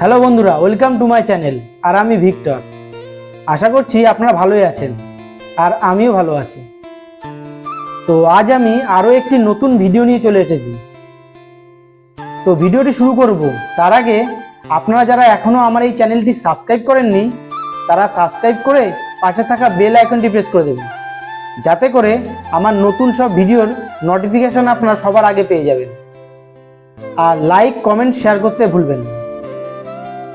Hello বন্ধুরা, welcome to my channel. আর আমি ভিক্টর। আশা করছি আপনারা ভালোই আছেন, আর আমিও ভালো আছি। তো আজ আমি আরও একটি নতুন ভিডিও নিয়ে চলে এসেছি। তো ভিডিওটি শুরু করব। তার আগে আপনারা যারা এখনও আমার এই চ্যানেলটি সাবস্ক্রাইব করেননি, তারা সাবস্ক্রাইব করে পাশে থাকা বেল আইকনটি প্রেস করে দেবেন। যাতে করে আমার নতুন সব ভিডিওর নোটিফিকেশন আপনারা সবার আগে পেয়ে যাবেন। আর লাইক, কমেন্ট, শেয়ার করতে ভুলবেন না।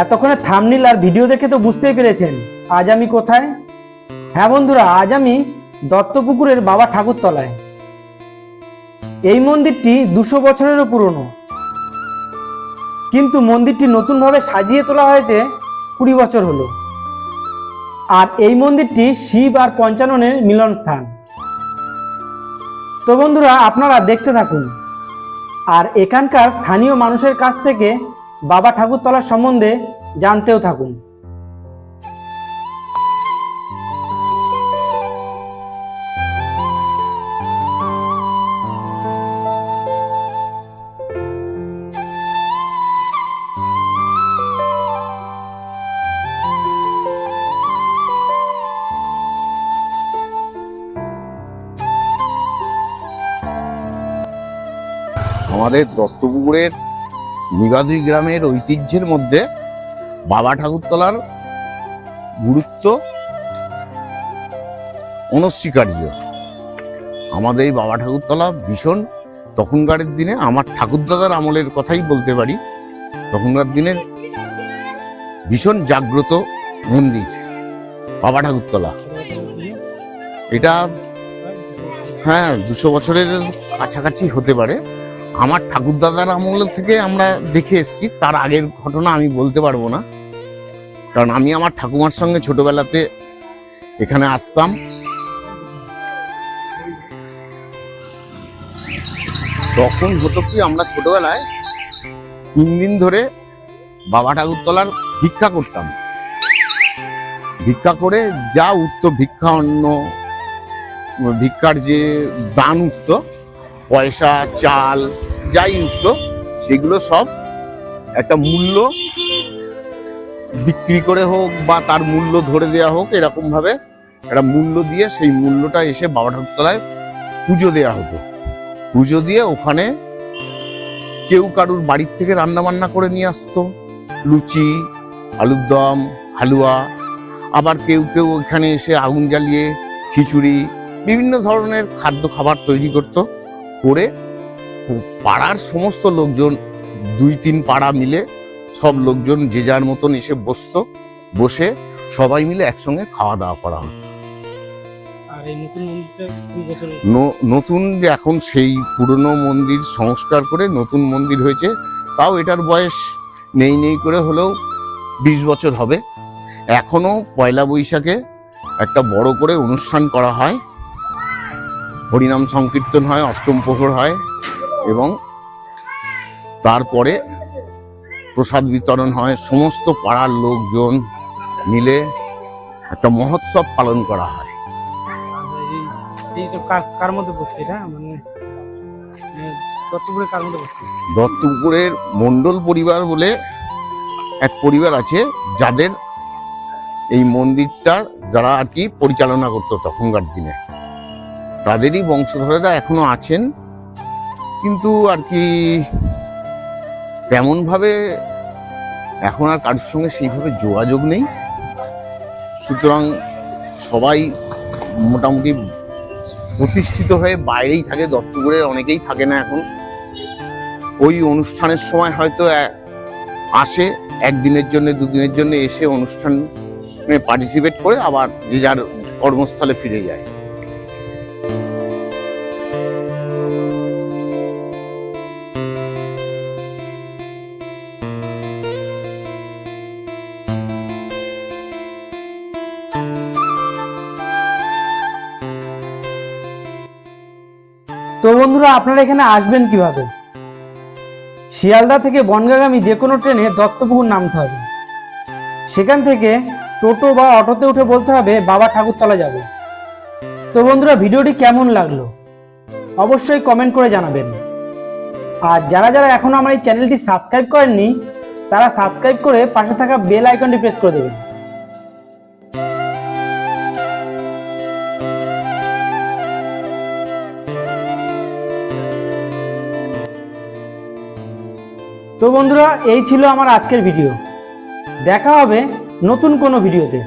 এতক্ষণে থামনিল আর ভিডিও দেখে তো বুঝতেই পেরেছেন। আজ আমি কোথায়? হ্যাঁ বন্ধুরা, আজ আমি দত্তপুকুরের বাবা ঠাকুরতলায়। এই মন্দিরটি দুশো বছরেরও পুরনো। কিন্তু মন্দিরটি নতুনভাবে সাজিয়ে তোলা হয়েছে কুড়ি বছর হলো। আর এই মন্দিরটি শিব আর পঞ্চাননের মিলন স্থান তো বন্ধুরা, আপনারা দেখতে থাকুন। আর এখানকার স্থানীয় মানুষের কাছ থেকে বাবা ঠাকুরতলার সম্বন্ধে জানতেও থাকুন। আমাদের দত্তপুকুরের নিগাদুই গ্রামের ঐতিহ্যের মধ্যে বাবা ঠাকুরতলার গুরুত্ব অনস্বীকার্য। আমাদের এই বাবা ঠাকুরতলা ভীষণ, তখনকার দিনে আমার ঠাকুরদাদার আমলের কথাই বলতে পারি, তখনকার দিনের ভীষণ জাগ্রত মন্দির, বাবা ঠাকুরতলা। এটা হ্যাঁ দুশো বছরের কাছাকাছি হতে পারে। আমার ঠাকুরদাদার আমল থেকে আমরা দেখে এসেছি, তার আগের ঘটনা আমি বলতে পারব না। কারণ আমি আমার ঠাকুমার সঙ্গে ছোটবেলাতে এখানে আসতাম। তখন হতো কি আমরা ছোটবেলায় তিন দিন ধরে বাবা ঠাকুরতলার ভিক্ষা করতাম। ভিক্ষা করে যা উঠতো, ভিক্ষা অন্ন, ভিক্ষার যে দান উঠতো পয়সা, চাল, যাই উঠতো সেগুলো সব একটা মূল্য বিক্রি করে হোক বা তার মূল্য ধরে দেওয়া হোক এরকম ভাবে একটা মূল্য দিয়ে সেই মূল্যটা এসে বাবা ঠাকুরতলায় পুজো দেওয়া হতো। পুজো দিয়ে ওখানে কেউ কারুর বাড়ির থেকে রান্না বান্না করে নিয়ে আসতো, লুচি, আলুর দম, হালুয়া, আবার কেউ কেউ ওখানে এসে আগুন জ্বালিয়ে খিচুড়ি, বিভিন্ন ধরনের খাদ্য খাবার তৈরি করতো। করে পাড়ার সমস্ত লোকজন দুই তিন পাড়া মিলে সব লোকজন যে যার মতন এসে বসতো বসে সবাই মিলে একসঙ্গে খাওয়া দাওয়া করা হতো। নতুন যে এখন সেই পুরনো মন্দির সংস্কার করে নতুন মন্দির হয়েছে তাও এটার বয়স নেই নেই করে হলেও বিশ বছর হবে। এখনও পয়লা বৈশাখে একটা বড় করে অনুষ্ঠান করা হয়। হরিনাম সংকীর্তন হয় অষ্টম প্রহর হয় এবং তারপরে প্রসাদ বিতরণ হয়। সমস্ত পাড়ার লোকজন মিলে একটা মহোৎসব পালন করা হয়। কার মধ্যে পড়ছে মানে মানে দত্তপুরে কার মধ্যে পড়ছে দত্তপুকুরের মণ্ডল পরিবার বলে এক পরিবার আছে যাদের এই মন্দিরটা যারা আর কি পরিচালনা করতো তখনকার দিনে। তাদেরই বংশধরেরা এখনও আছেন। কিন্তু আর কি তেমনভাবে এখন আর কারোর সঙ্গে সেইভাবে যোগাযোগ নেই। সুতরাং সবাই মোটামুটি প্রতিষ্ঠিত হয়ে বাইরেই থাকে, দত্তপুরে অনেকেই থাকে না এখন। ওই অনুষ্ঠানের সময় হয়তো আসে, একদিনের জন্য, দুদিনের জন্য এসে অনুষ্ঠানে পার্টিসিপেট করে আবার যে যার কর্মস্থলে ফিরে যায়। তো বন্ধুরা, আপনারা এখানে আসবেন কীভাবে? শিয়ালদা থেকে বনগাগামী যে কোনো ট্রেনে দত্তপুকুর নামতে হবে। সেখান থেকে টোটো বা অটোতে উঠে বলতে হবে, বাবা ঠাকুরতলা যাবে। তো বন্ধুরা, ভিডিওটি কেমন লাগল? অবশ্যই কমেন্ট করে জানাবেন। আর যারা যারা এখনও আমার এই চ্যানেলটি সাবস্ক্রাইব করেননি, তারা সাবস্ক্রাইব করে পাশে থাকা বেল আইকনটি প্রেস করে দেবেন। তো বন্ধুরা, এই ছিল আমার আজকের ভিডিও দেখা হবে নতুন কোনো ভিডিওতে